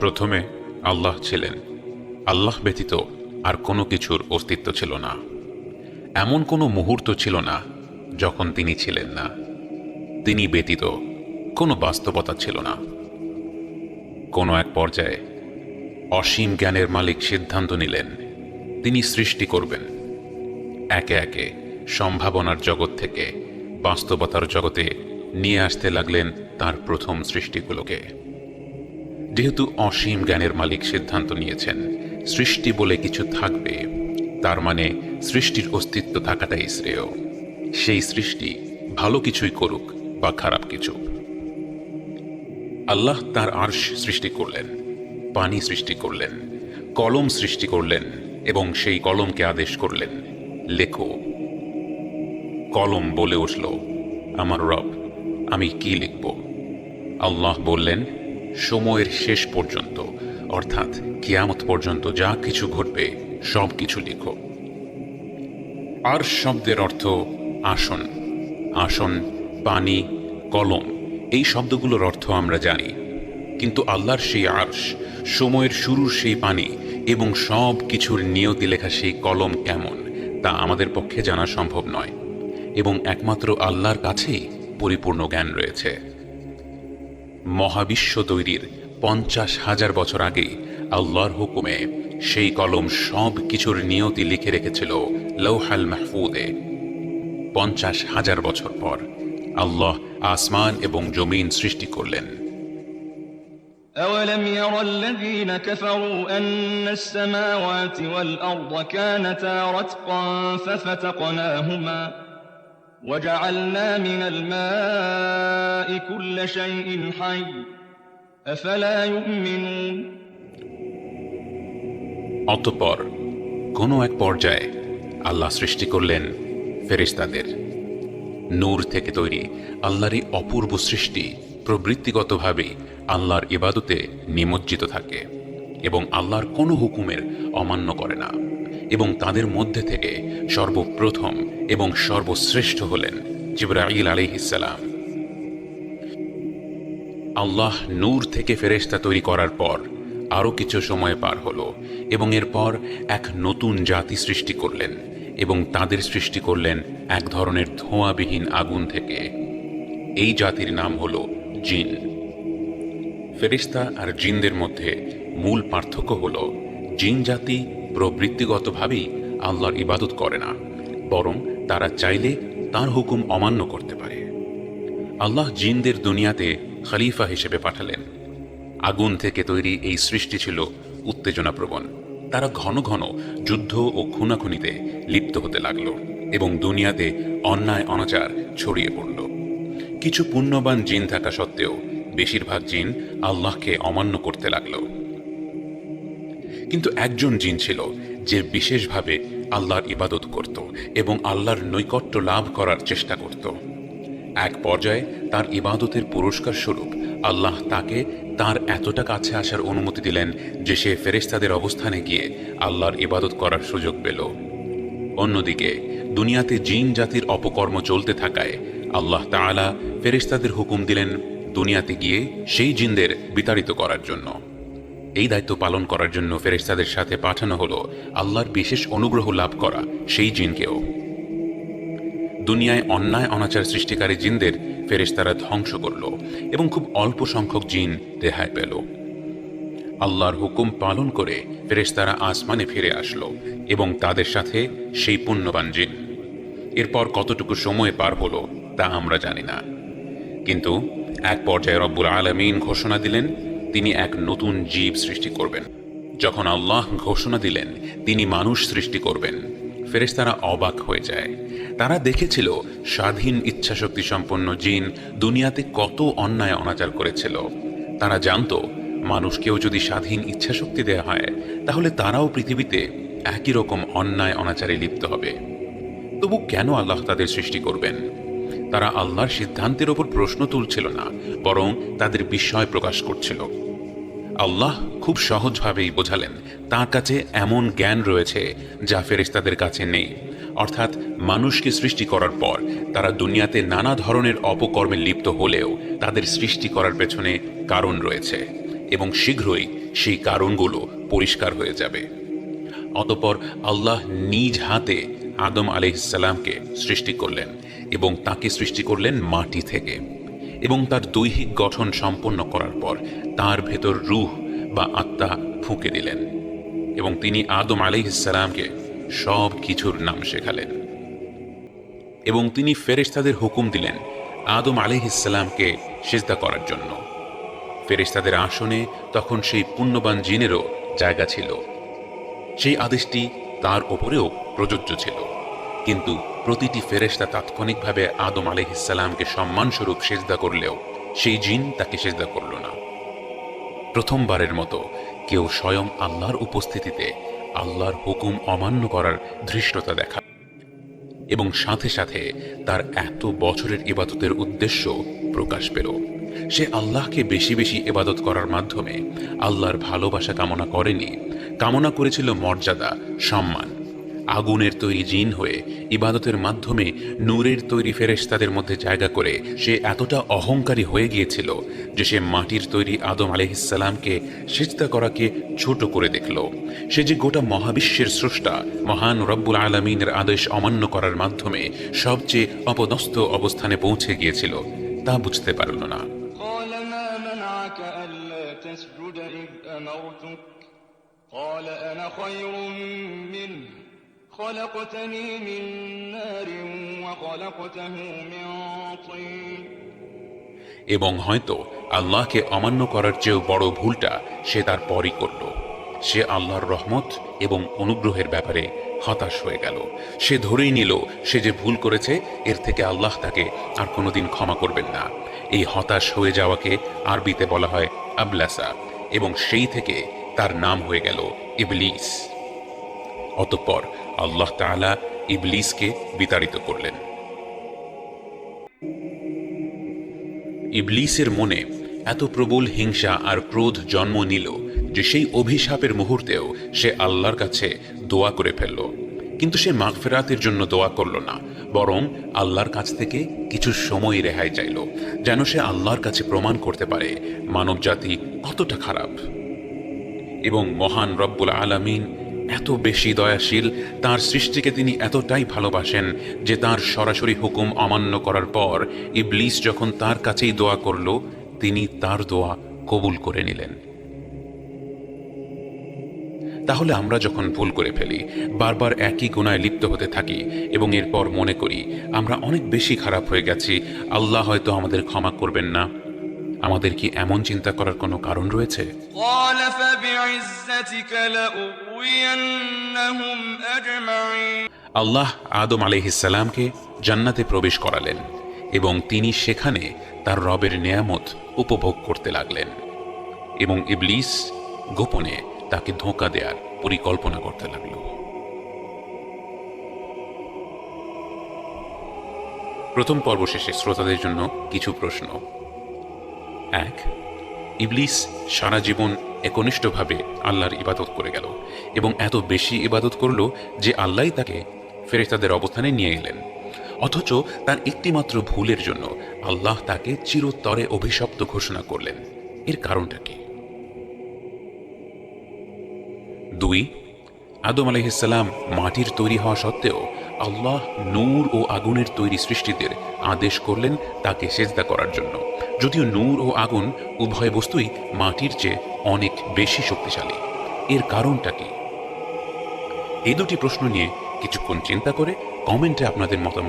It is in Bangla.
প্রথমে আল্লাহ ছিলেন। আল্লাহ ব্যতীত আর কোনো কিছুর অস্তিত্ব ছিল না। এমন কোনো মুহূর্ত ছিল না যখন তিনি ছিলেন না। তিনি ব্যতীত কোনো বাস্তবতা ছিল না। কোনো এক পর্যায়ে অসীম জ্ঞানের মালিক সিদ্ধান্ত নিলেন, তিনি সৃষ্টি করবেন। একে একে সম্ভাবনার জগৎ থেকে বাস্তবতার জগতে নিয়ে আসতে লাগলেন তার প্রথম সৃষ্টিগুলোকে। যেহেতু অসীম জ্ঞানের মালিক সিদ্ধান্ত নিয়েছেন, সৃষ্টি বলে কিছু থাকবে, তার মানে সৃষ্টির অস্তিত্ব থাকাটাই শ্রেয়। সেই সৃষ্টি ভালো কিছুই করুক বা খারাপ কিছু। আল্লাহ তার আর্শ সৃষ্টি করলেন, পানি সৃষ্টি করলেন, কলম সৃষ্টি করলেন এবং সেই কলমকে আদেশ করলেন, লেখো। কলম বলে উঠল, আমার রব, আমি কি লিখব? আল্লাহ বললেন সময়ের শেষ পর্যন্ত, অর্থাৎ কিয়ামত পর্যন্ত যা কিছু ঘটবে, সব কিছু লিখো। আর শব্দের অর্থ আসন। আসন, পানি, কলম, এই শব্দগুলোর অর্থ আমরা জানি। কিন্তু আল্লাহর সেই আর্শ, সময়ের শুরুর সেই পানি এবং সব কিছুর নিয়তি লেখা সেই কলম কেমন, তা আমাদের পক্ষে জানা সম্ভব নয়। এবং একমাত্র আল্লাহর কাছেই পরিপূর্ণ জ্ঞান রয়েছে। মহাবিশ্ব তৈরির পঞ্চাশ হাজার বছর আগেই আল্লাহর হুকুমে সেই কলম সব কিছুর নিয়তি লিখে রেখেছিল লৌহাল মাহফুদে পঞ্চাশ হাজার বছর পর আল্লাহ আসমান এবং জমিন সৃষ্টি করলেন أولم ير الذين كفروا أن السماوات والأرض كانتا رتقا ففتقناهما وجعلنا من الماء كل شيء حي أفلا يؤمنون অতঃপর কোনো এক পর্যায়ে আল্লাহ সৃষ্টি করলেন ফেরেশতাদের নূর থেকে তৈরি আল্লাহরই অপূর্ব সৃষ্টি প্রবৃত্তিগতভাবেই আল্লাহর ইবাদতে নিমজ্জিত থাকে এবং আল্লাহর কোনো হুকুমের অমান্য করে না এবং তাদের মধ্যে থেকে সর্বপ্রথম এবং সর্বশ্রেষ্ঠ হলেন জিব্রাইল আলাইহিসসালাম আল্লাহ নূর থেকে ফেরেশতা তৈরি করার পর আরও কিছু সময় পার হলো এবং এরপর এক নতুন জাতি সৃষ্টি করলেন এবং তাদের সৃষ্টি করলেন এক ধরনের ধোঁয়াবিহীন আগুন থেকে। এই জাতির নাম হল জিন। ফেরিস্তা আর জিনদের মধ্যে মূল পার্থক্য হল জিন জাতি প্রবৃত্তিগতভাবেই আল্লাহর ইবাদত করে না, বরং তারা চাইলে তার হুকুম অমান্য করতে পারে। আল্লাহ জিনদের দুনিয়াতে খলিফা হিসেবে পাঠালেন। আগুন থেকে তৈরি এই সৃষ্টি ছিল উত্তেজনাপ্রবণ। তারা ঘন ঘন যুদ্ধ ও খুনাখুনিতে লিপ্ত হতে লাগল এবং দুনিয়াতে অন্যায় অনাচার ছড়িয়ে পড়ল। কিছু পুণ্যবান জিন থাকা সত্ত্বেও বেশিরভাগ জিন আল্লাহকে অমান্য করতে লাগল। কিন্তু একজন জিন ছিল, যে বিশেষভাবে আল্লাহর ইবাদত করত এবং আল্লাহর নৈকট্য লাভ করার চেষ্টা করত। এক পর্যায়ে তার ইবাদতের পুরস্কার স্বরূপ আল্লাহ তাকে তার এতটা কাছে আসার অনুমতি দিলেন যে সে ফেরেশতাদের অবস্থানে গিয়ে আল্লাহর ইবাদত করার সুযোগ পেল। অন্যদিকে, দুনিয়াতে জিন জাতির অপকর্ম চলতে থাকায় আল্লাহ তাআলা ফেরেশতাদের হুকুম দিলেন দুনিয়াতে গিয়ে সেই জিনদের বিতাড়িত করার জন্য। এই দায়িত্ব পালন করার জন্য ফেরেশতাদের সাথে পাঠানো হলো আল্লাহর বিশেষ অনুগ্রহ লাভ করা সেই জিনকেও। দুনিয়ায় অন্যায় অনাচার সৃষ্টিকারী জিনদের ফেরেশতারা ধ্বংস করল এবং খুব অল্প সংখ্যক জিন রেহাই পেল। আল্লাহর হুকুম পালন করে ফেরেশতারা আসমানে ফিরে আসলো এবং তাদের সাথে সেই পুণ্যবান জিন। এরপর কতটুকু সময় পার হলো তা আমরা জানি না। কিন্তু এক পর্যায়ে রব্বুল আলমিন ঘোষণা দিলেন তিনি এক নতুন জীব সৃষ্টি করবেন। যখন আল্লাহ ঘোষণা দিলেন, তিনি মানুষ সৃষ্টি করবেন। ফেরেশতারা অবাক হয়ে যায়। তারা দেখেছিল স্বাধীন ইচ্ছাশক্তি সম্পন্ন জিন দুনিয়াতে কত অন্যায় অনাচার করেছিল। তারা জানত, মানুষকেও যদি স্বাধীন ইচ্ছাশক্তি দেয়া হয়, তাহলে তারাও পৃথিবীতে একই রকম অন্যায় অনাচারে লিপ্ত হবে। তবু কেন আল্লাহ তাদের সৃষ্টি করবেন? তারা আল্লাহর সিদ্ধান্তের ওপর প্রশ্ন তুলছিল না, বরং তাদের বিস্ময় প্রকাশ করছিল। আল্লাহ খুব সহজভাবেই বোঝালেন, তার কাছে এমন জ্ঞান রয়েছে যা ফেরেশতাদের কাছে নেই। অর্থাৎ মানুষকে সৃষ্টি করার পর তারা দুনিয়াতে নানা ধরনের অপকর্মে লিপ্ত হলেও তাদের সৃষ্টি করার পেছনে কারণ রয়েছে এবং শীঘ্রই সেই কারণগুলো পরিষ্কার হয়ে যাবে। অতপর আল্লাহ নিজ হাতে আদম আলাইহিসসালামকে সৃষ্টি করলেন এবং তাকে সৃষ্টি করলেন মাটি থেকে এবং তার দৈহিক গঠন সম্পন্ন করার পর তার ভেতর রুহ বা আত্মা ফুঁকে দিলেন এবং তিনি আদম আলাইহিসসালামকে সব কিছুর নাম শেখালেন। এবং তিনি ফেরেশতাদের হুকুম দিলেন আদম আলাইহিসসালামকে সেজদা করার জন্য। ফেরেশতাদের আসনে তখন সেই পুণ্যবান জিনেরও জায়গা ছিল। সেই আদেশটি তার ওপরেও প্রযোজ্য ছিল। কিন্তু প্রতিটি ফেরেশতা তাৎক্ষণিকভাবে আদম আলাইহিসসালামকে সম্মানস্বরূপ সেজদা করলেও সেই জিন তাকে সেজদা করল না। প্রথমবারের মতো কেউ স্বয়ং আল্লাহর উপস্থিতিতে আল্লাহর হুকুম অমান্য করার ধৃষ্টতা দেখা এবং সাথে সাথে তার এত বছরের ইবাদতের উদ্দেশ্য প্রকাশ পেল। সে আল্লাহকে বেশি বেশি ইবাদত করার মাধ্যমে আল্লাহর ভালোবাসা কামনা করেনি কামনা করেছিল মর্যাদা, সম্মান। আগুনের তৈরি জিন হয়ে ইবাদতের মাধ্যমে নূরের তৈরি ফেরেশতাদের মধ্যে জায়গা করে সে এতটা অহংকারী হয়ে গিয়েছিল যে সে মাটির তৈরি আদম আলহিসাল্লামকে সেজদা করাকে ছোট করে দেখল। সে যে গোটা মহাবিশ্বের স্রষ্টা, মহান রব্বুল আলমিনের আদেশ অমান্য করার মাধ্যমে সবচেয়ে অপদস্থ অবস্থানে পৌঁছে গিয়েছিল, তা বুঝতে পারল না। أنا خير منه خلقتني من نار وخلقته من طين এবং হয়তো আল্লাহকে অমান্য করার চেয়েও বড় ভুলটা সে তার পরই করল সে আল্লাহর রহমত এবং অনুগ্রহের ব্যাপারে হতাশ হয়ে গেল সে ধরেই নিল সে যে ভুল করেছে এর থেকে আল্লাহ তাকে আর কোনোদিন ক্ষমা করবেন না এই হতাশ হয়ে যাওয়াকে আরবিতে বলা হয় আবলাসা এবং সেই থেকে তার নাম হয়ে গেল ইবলিস। অতঃপর আল্লাহ তাআলা ইবলিসকে বিতাড়িত করলেন। ইবলিসের মনে এত প্রবল হিংসা আর ক্রোধ জন্ম নিল যে সেই অভিশাপের মুহূর্তেও সে আল্লাহর কাছে দোয়া করে ফেলল। কিন্তু সে মাগফেরাতের জন্য দোয়া করল না, বরং আল্লাহর কাছ থেকে কিছু সময় রেহাই চাইল, যেন সে আল্লাহর কাছে প্রমাণ করতে পারে মানবজাতি কতটা খারাপ। এবং মহান রব্বুল আলামিন এত বেশি দয়াশীল, তার সৃষ্টিকে তিনি এতটাই ভালোবাসেন যে তার সরাসরি হুকুম অমান্য করার পর ইবলিস যখন তার কাছেই দোয়া করল, তিনি তার দোয়া কবুল করে নিলেন। তাহলে আমরা যখন ভুল করে ফেলি, বারবার একই গুণায় লিপ্ত হতে থাকি এবং এরপর মনে করি, আমরা অনেক বেশি খারাপ হয়ে গেছি, আল্লাহ হয়তো আমাদের ক্ষমা করবেন না। আমাদের কি এমন চিন্তা করার কোনো কারণ রয়েছে? আল্লাহ আদম আলিহিসাল্লামকে জান্নাতে প্রবেশ করালেন এবং তিনি সেখানে তার রবের নেয়ামত উপভোগ করতে লাগলেন এবং ইবলিস গোপনে তাকে ধোঁকা দেওয়ার পরিকল্পনা করতে লাগল। প্রথম পর্ব শেষে শ্রোতাদের জন্য কিছু প্রশ্ন। এক, ইবলিস সারা জীবন একনিষ্ঠভাবে আল্লাহর ইবাদত করে গেল এবং এত বেশি ইবাদত করল যে আল্লাহই তাকে ফেরেশতাদের অবস্থানে নিয়ে এলেন। অথচ তার একটিমাত্র ভুলের জন্য আল্লাহ তাকে চিরতরে অভিশপ্ত ঘোষণা করলেন। এর কারণটা কি? দুই, আদম আলহিসাল্লাম মাটির তৈরি হওয়া সত্ত্বেও আল্লাহ নূর ও আগুনের তৈরি সৃষ্টিদের আদেশ করলেন তাকে সেজদা করার জন্য। যদিও নূর ও আগুন উভয় বস্তুই মাটির চেয়ে অনেক বেশি শক্তিশালী। এর কারণটা কি? এই দুটি প্রশ্ন নিয়ে কিছুক্ষণ চিন্তা করে কমেন্টে আপনাদের মতামত